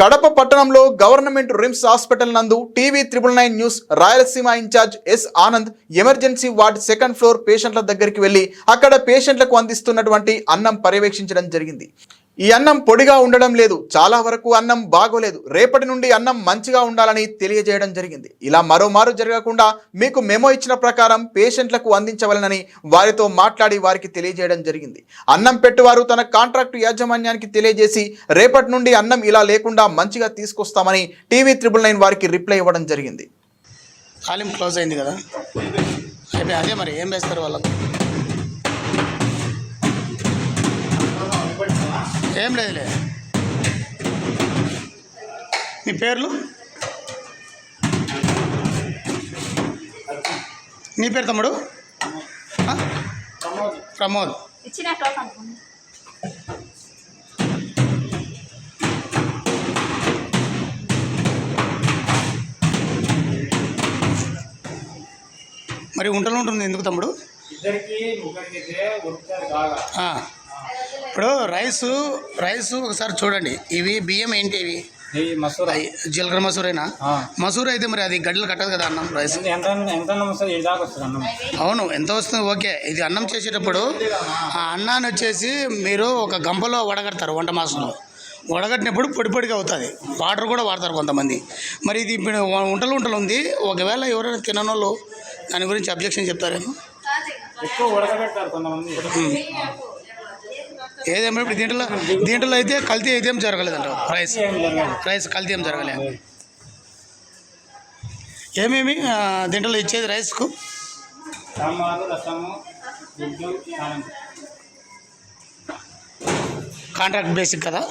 కడప పట్టణంలో government RIMS hospital నందు TV triple nine news Rayalaseema incharge S Anand emergency ward second floor పేషెంట్ల దగ్గరికి వెళ్ళి అక్కడ పేషెంట్లకు అందిస్తున్నటువంటి అన్నం పర్యవేక్షించడం జరిగింది. ఈ అన్నం పొడిగా ఉండడం లేదు. చాలా వరకు అన్నం బాగోలేదు. రేపటి నుండి అన్నం మంచిగా ఉండాలని తెలియజేయడం జరిగింది. ఇలా మరోమారు జరగకుండా మీకు మెమో ఇచ్చిన ప్రకారం పేషెంట్లకు అందించవలనని వారితో మాట్లాడి వారికి తెలియజేయడం జరిగింది. అన్నం పెట్టువారు తన కాంట్రాక్టు యాజమాన్యానికి తెలియజేసి రేపటి నుండి అన్నం ఇలా లేకుండా మంచిగా తీసుకొస్తామని టీవీ త్రిబుల్ నైన్ వారికి రిప్లై ఇవ్వడం జరిగింది. తాలింపు క్లోజ్ అయింది కదా? అదే మరి ఏం వేస్తారు వాళ్ళకు? ఏం లేదులే. మీ పేర్లు? నీ పేరు తమ్ముడు? ప్రమోద్. మరి ఉంటలు ఉంటుంది ఎందుకు తమ్ముడు? ఇద్దరికి ముగ్గురికి అయితే. ఇప్పుడు రైసు రైసు ఒకసారి చూడండి. ఇవి బియ్యం ఏంటి ఇవి? జీలకర్ర మసూరేనా. మసూర్ అయితే మరి అది గడ్డలు కట్టదు కదా అన్నం రైస్? అవును ఎంత వస్తుంది? ఓకే. ఇది అన్నం చేసేటప్పుడు ఆ అన్నాన్ని వచ్చేసి మీరు ఒక గంపలో వడగడతారు వంట మాసంలో. వడగట్టినప్పుడు పొడి పొడిగా అవుతుంది. వాటర్ కూడా వాడతారు కొంతమంది. మరి ఇది ఇప్పుడు ఉంటలు ఉంటలు ఉంది. ఒకవేళ ఎవరైనా తిననోళ్ళు దాని గురించి అబ్జెక్షన్ చెప్తారేమో? ఎక్కువ కొంతమంది. ఏదేమో ఇప్పుడు దీంట్లో దీంట్లో అయితే కల్తీ అయితే ఏం జరగలేదంట. రైస్. ప్రైస్ రైస్ కల్తీ ఏం జరగలేదు ఏమేమి దీంట్లో ఇచ్చేది రైస్కు? కాంట్రాక్ట్ బేసిక్ కదా?